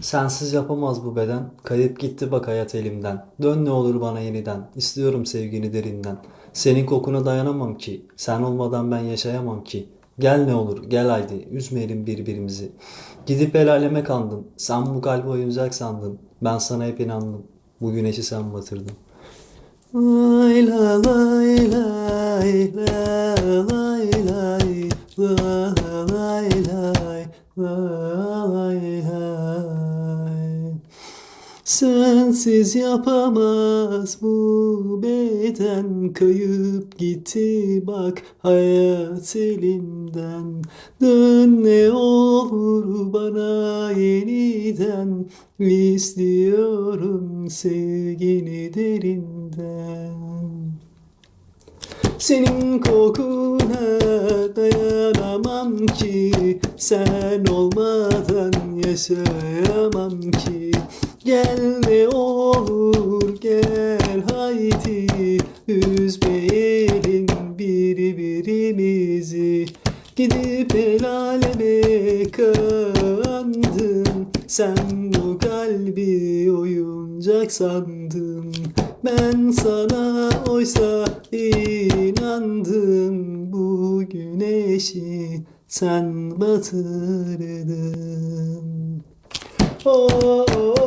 Sensiz yapamaz bu beden. Kayıp gitti bak hayat elimden. Dön ne olur bana yeniden. İstiyorum sevgini derinden. Senin kokuna dayanamam ki. Sen olmadan ben yaşayamam ki. Gel ne olur gel haydi. Üzmeyelim birbirimizi. Gidip el aleme kandın. Sen bu kalbi oyuncak sandın. Ben sana hep inandım. Bu güneşi sen batırdın. Lay la lay lay la lay lay la lay Sensiz yapamaz bu beden. Kayıp gitti bak hayat elimden. Dön ne olur bana yeniden. İstiyorum sevgini derinden. Senin kokuna dayanamam ki. Sen olmadan yaşayamam ki Gel ne olur gel haydi Üzmeyelim birbirimizi. Gidip el aleme kandın Sen bu kalbi oyuncak sandın. Ben sana oysa inandım Bu güneşi sen batırdın. Oh, oh,